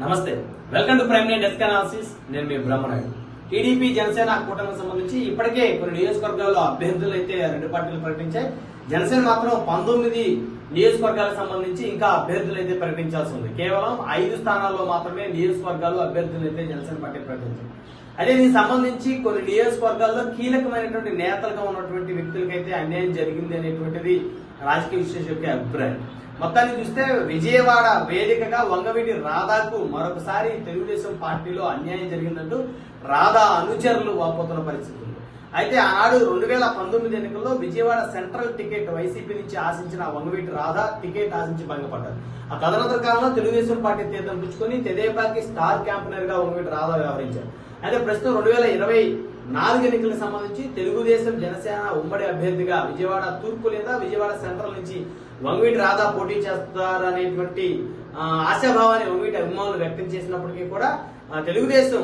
నమస్తే. Welcome to prime nine desk analysis నేను మీ బ్రహ్మనాయుడు. టీడీపీ జనసేన కూటమికి సంబంధించి ఇప్పటికే కొన్ని నియోజకవర్గాల్లో అభ్యర్థులు అయితే రెండు పార్టీలు ప్రకటించాయి. జనసేన మాత్రం పంతొమ్మిది నియోజకవర్గాలకు సంబంధించి ఇంకా అభ్యర్థులు అయితే ప్రకటించాల్సి ఉంది. కేవలం ఐదు స్థానాల్లో మాత్రమే నియోజకవర్గాలు అభ్యర్థులు అయితే జనసేన పార్టీ ప్రకటించింది. అదే దీనికి సంబంధించి కొన్ని నియోజకవర్గాల్లో కీలకమైనటువంటి నేతలుగా ఉన్నటువంటి వ్యక్తులకైతే అన్యాయం జరిగింది అనేటువంటిది రాజకీయ విశ్లేషకుల అభిప్రాయం. మొత్తాన్ని చూస్తే విజయవాడ వేదికగా వంగవీటి రాధాకు మరొకసారి తెలుగుదేశం పార్టీలో అన్యాయం జరిగిందంటూ రాధా అనుచరులు వాపోతున్న పరిస్థితి ఉంది. అయితే ఆనాడు రెండు వేల పంతొమ్మిది ఎన్నికల్లో విజయవాడ సెంట్రల్ టికెట్ వైసీపీ నుంచి ఆశించిన వంగవీటి రాధా టికెట్ ఆశించి భంగపడ్డారు ఆ తదనంతర కాలంలో తెలుగుదేశం పార్టీ తీర్థం పుచ్చుకొని తెదేపాకి స్టార్ క్యాంపెనర్గా వంగవీటి రాధా వ్యవహరించారు అయితే ప్రస్తుతం రెండు వేల ఇరవై నాలుగు ఎన్నికలకు సంబంధించి తెలుగుదేశం జనసేన ఉమ్మడి అభ్యర్థిగా విజయవాడ తూర్పు లేదా విజయవాడ సెంట్రల్ నుంచి వంగవీటి రాధా పోటీ చేస్తారనేటువంటి ఆశాభావాన్ని వంగవీటి అభిమానులు వ్యక్తం చేసినప్పటికీ కూడా తెలుగుదేశం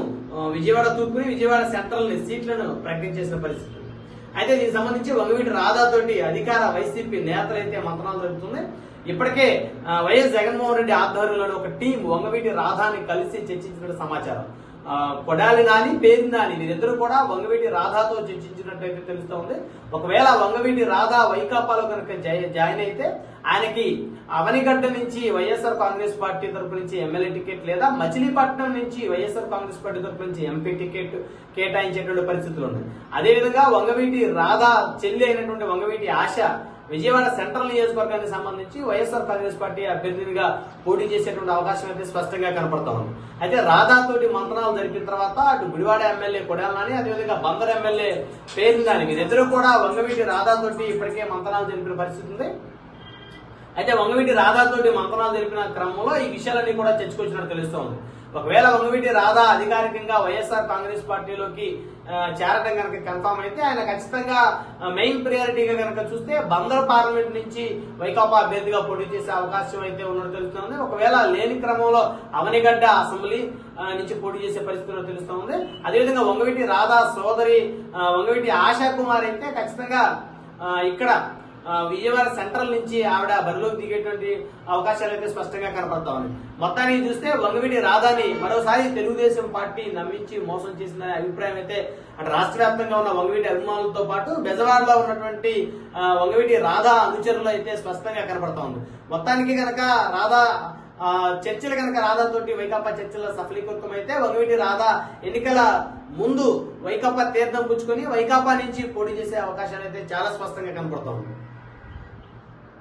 విజయవాడ తూర్పుని విజయవాడ సెంట్రల్ సీట్లను ప్రకటించేసిన పరిస్థితి అయితే దీనికి సంబంధించి వంగవీటి రాధా తోటి అధికార వైసీపీ నేతలైతే మంత్రాలు జరుగుతుంది ఇప్పటికే వైఎస్ జగన్మోహన్ రెడ్డి ఆధ్వర్యంలోని ఒక టీం వంగవీటి రాధాని కలిసి చర్చించిన సమాచారం. కొడాలి నాని పేరు నాని వీరిద్దరు కూడా వంగవీటి రాధాతో చర్చించినట్టయితే తెలుస్తూ ఉంది. ఒకవేళ వంగవీటి రాధా వైకాపాలో కనుక జై- జాయిన్ అయితే ఆయనకి అవనిగడ్డ నుంచి వైఎస్ఆర్ కాంగ్రెస్ పార్టీ తరపు నుంచి ఎమ్మెల్యే టికెట్ లేదా మచిలీపట్నం నుంచి వైఎస్ఆర్ కాంగ్రెస్ పార్టీ తరపు నుంచి ఎంపీ టికెట్ కేటాయించేటువంటి పరిస్థితులు ఉన్నాయి. అదేవిధంగా వంగవీటి రాధా చెల్లి అయినటువంటి వంగవీటి ఆశ విజయవాడ సెంట్రల్ నియోజకవర్గానికి సంబంధించి వైఎస్ఆర్ కాంగ్రెస్ పార్టీ అభ్యర్థినిగా పోటీ చేసేటువంటి అవకాశం అయితే స్పష్టంగా కనపడతా ఉంది. అయితే రాధాతోటి మంత్రాలు జరిపిన తర్వాత అటు గుడివాడ ఎమ్మెల్యే కొడాలని అదేవిధంగా బందర్ ఎమ్మెల్యే పేరుందని. వీరిద్దరూ కూడా వంగవీటి రాధాతోటి ఇప్పటికే మంత్రాలు జరిపిన పరిస్థితి ఉంది. అయితే వంగవీటి రాధాతోటి మంత్రాలు జరిపిన క్రమంలో ఈ విషయాలన్నీ కూడా చర్చకొచ్చినట్టు తెలుస్తోంది. ఒకవేళ వంగవీటి రాధా అధికారికంగా వైఎస్ఆర్ కాంగ్రెస్ పార్టీలోకి చేరడం కనుక కన్ఫామ్ అయితే ఆయన ఖచ్చితంగా మెయిన్ ప్రియారిటీగా కనుక చూస్తే బందర్ పార్లమెంట్ నుంచి వైకాపా అభ్యర్థిగా పోటీ చేసే అవకాశం అయితే ఉన్నట్టు తెలుస్తోంది. ఒకవేళ లేని క్రమంలో అవనిగడ్డ అసెంబ్లీ నుంచి పోటీ చేసే పరిస్థితి తెలుస్తుంది తెలుస్తోంది. అదేవిధంగా వంగవీటి రాధా సోదరి వంగవీటి ఆశా కుమార్ అయితే ఖచ్చితంగా ఇక్కడ విజయవాడ సెంట్రల్ నుంచి ఆవిడ బరిలోకి దిగేటువంటి అవకాశాలు అయితే స్పష్టంగా కనపడతా ఉన్నాయి మొత్తానికి చూస్తే వంగవీటి రాధాని మరోసారి తెలుగుదేశం పార్టీ నమ్మించి మోసం చేసిన అభిప్రాయం అయితే అటు రాష్ట్ర వ్యాప్తంగా ఉన్న వంగవీటి అభిమానులతో పాటు బెజవాడలో ఉన్నటువంటి వంగవీటి రాధా అనుచరులు అయితే స్పష్టంగా కనపడతా ఉంది. మొత్తానికి కనుక రాధా చర్చలు కనుక రాధాతోటి వైకాపా చర్చల సఫలీకృతం అయితే వంగవీటి రాధా ఎన్నికల ముందు వైకాపా తీర్థం పుచ్చుకొని వైకాపా నుంచి పోటీ చేసే అవకాశాలు అయితే చాలా స్పష్టంగా కనపడతా ఉంది.